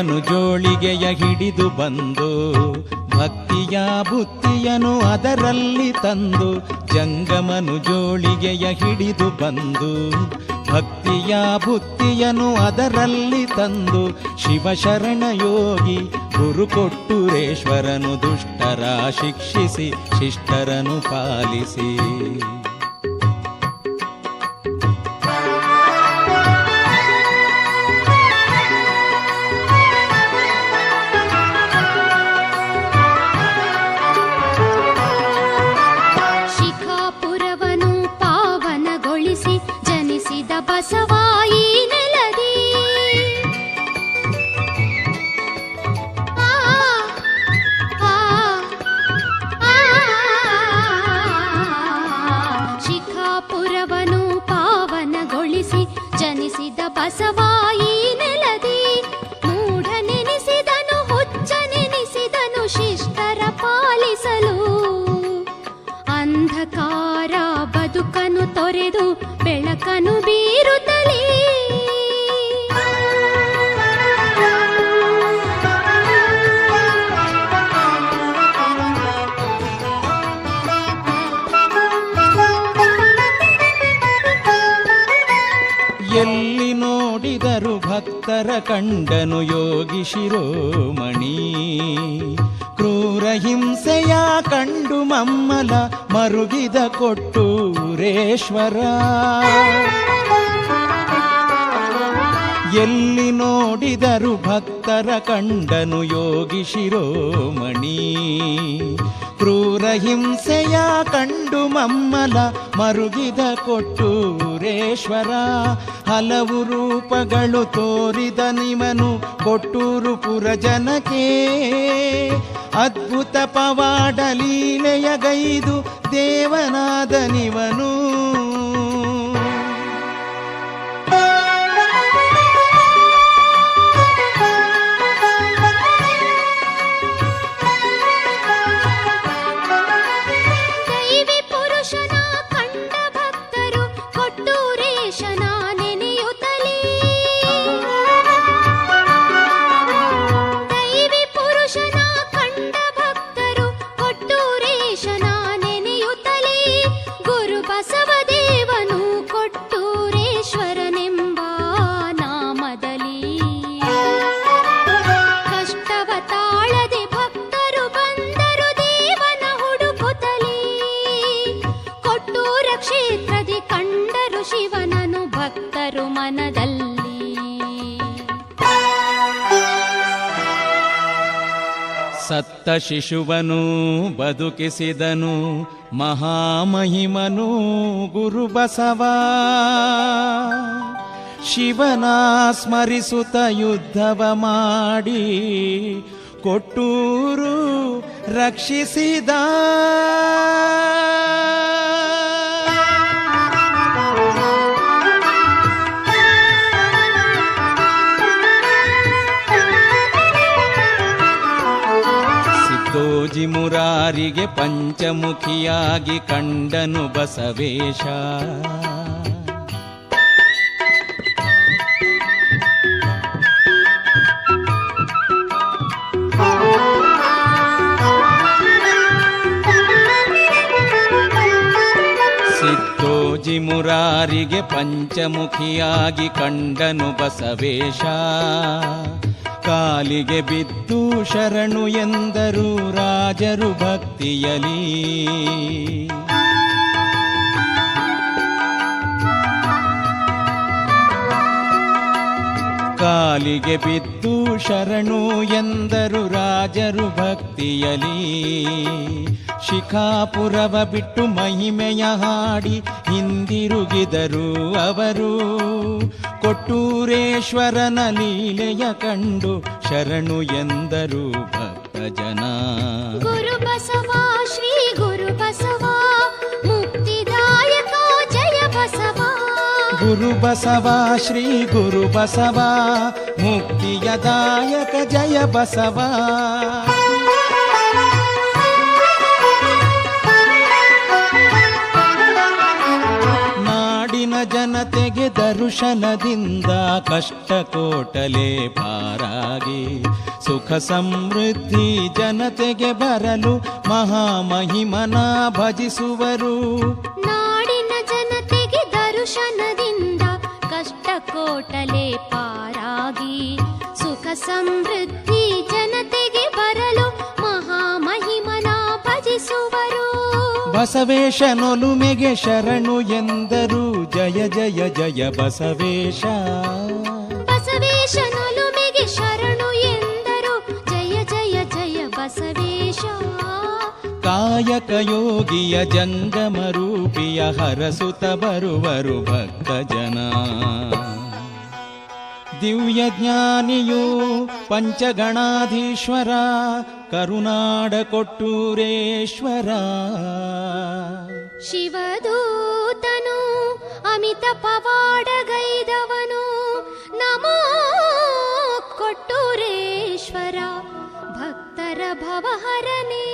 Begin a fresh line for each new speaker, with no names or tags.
ಜೋಳಿಗೆಯ ಹಿಡಿದು ಬಂದು, ಭಕ್ತಿಯ ಬುತ್ತಿಯನು ಅದರಲ್ಲಿ ತಂದು, ಜಂಗಮನು ಜೋಳಿಗೆಯ ಹಿಡಿದು ಬಂದು, ಭಕ್ತಿಯ ಬುತ್ತಿಯನು ಅದರಲ್ಲಿ ತಂದು ಶಿವಶರಣ ಯೋಗಿ ಗುರು ಕೊಟ್ಟುರೇಶ್ವರನು ದುಷ್ಟರ ಶಿಕ್ಷಿಸಿ ಶಿಷ್ಟರನು ಪಾಲಿಸಿ. ಭಕ್ತರ ಕಂಡನು ಯೋಗಿ ಶಿರೋಮಣಿ. ಕ್ರೂರ ಹಿಂಸೆಯ ಕಂಡು ಮಮ್ಮಲ ಮರುಗಿದ ಕೊಟ್ಟೂರೇಶ್ವರ ಎಲ್ಲಿ ನೋಡಿದರು ಭಕ್ತರ ಕಂಡನು ಯೋಗಿ ಶಿರೋಮಣಿ ಕ್ರೂರ ಹಿಂಸೆಯ ಕಂಡು ಮಮ್ಮಲ ಮರುಗಿದ ಕೊಟ್ಟೂರೇಶ್ವರ ಹಲವು ರೂಪಗಳು ತೋರಿದ ನಿಮನು ಕೊಟ್ಟೂರು ಪುರ ಜನಕ್ಕೆ ಅದ್ಭುತ ಪವಾಡ ಲೀಲೆಯ ಗೈದು ದೇವನಾದ ನಿವನು.
ತಾಳದೆ ಭಕ್ತರು ಬಂದರು ದೇವನ ಹುಡುಕುತ್ತಲೇ. ಕೊಟ್ಟೂರ ಕ್ಷೇತ್ರದಿ ಕಂಡರು ಶಿವನನು ಭಕ್ತರು ಮನದಲ್ಲಿ.
ಸತ್ತ ಶಿಶುವನು ಬದುಕಿಸಿದನು, ಮಹಾಮಹಿಮನು ಗುರು ಬಸವ. ಶಿವನ ಸ್ಮರಿಸುತ್ತ ಯುದ್ಧವ ಮಾಡಿ ಕೊಟ್ಟೂರು ರಕ್ಷಿಸಿದ. ಸಿದ್ದೋಜಿ ಮುರಾರಿಗೆ ಪಂಚಮುಖಿಯಾಗಿ ಕಂಡನು ಬಸವೇಶ. ಸಿದ್ದೋಜಿ ಮುರಾರಿಗೆ ಪಂಚಮುಖಿಯಾಗಿ ಕಂಡನು ಬಸವೇಶ. ಕಾಲಿಗೆ ಬಿದ್ದು ಶರಣು ಎಂದರು ರಾಜರು ಭಕ್ತಿಯಲಿ. ಕಾಲಿಗೆ ಬಿದ್ದು ಶರಣು ಎಂದರು ರಾಜರು ಭಕ್ತಿಯಲಿ. ಶಿಖಾಪುರವ ಬಿಟ್ಟು ಮಹಿಮೆಯ ಹಾಡಿ ಹಿಂದಿರುಗಿದರು ಅವರು. ಕೊಟ್ಟೂರೇಶ್ವರನ ಲೀಲೆಯ ಕಂಡು ಶರಣು ಎಂದರು ಭಕ್ತ ಜನ
ಗುರು ಬಸವ ಶ್ರೀ ಗುರು ಬಸವ ಮುಕ್ತಿದಾಯಕ ಜಯ ಬಸವ.
ಗುರು ಬಸವ ಶ್ರೀ ಗುರು ಬಸವ ಮುಕ್ತಿಯದಾಯಕ ಜಯ ಬಸವ. ನಾಡಿನ ಕಷ್ಟಕೋಟಲೆ ಕಷ್ಟ ಕೋಟಲೆ ಪಾರಾಗಿ ಸುಖ ಸಮೃದ್ಧಿ ಜನತೆಗೆ ಬರಲು ಮಹಾಮಹಿಮನ ಭಜಿಸುವರು.
ನಾಡಿನ ಜನತೆಗೆ ದರುಶನದಿಂದ ಕಷ್ಟ ಕೋಟಲೆ ಪಾರಾಗಿ ಸುಖ ಸಮೃದ್ಧಿ
ಬಸವೇಶನೊಲುಮೆಗೆ ಶರಣು ಎಂದರು. ಜಯ ಜಯ ಜಯ ಬಸವೇಶ.
ಬಸವೇಶನೊಲುಮೆಗೆ ಶರಣು ಎಂದರು. ಜಯ ಜಯ ಜಯ ಬಸವೇಶ.
ಕಾಯಕ ಯೋಗಿಯ ಜಂಗಮ ರೂಪಿಯ ಹರಸುತ ಬರುವರು ಭಕ್ತ ಜನ ದಿವ್ಯ ಜ್ಞಾನಿಯು ಪಂಚಗಣಾಧೀಶ್ವರ ಕರುನಾಡ ಕೊಟ್ಟೂರೇಶ್ವರ
ಶಿವದೂತನು ಅಮಿತ ಪವಾಡಗೈದವನು ನಮೋ ಕೊಟ್ಟೂರೇಶ್ವರ ಭಕ್ತರ ಭವಹರನೇ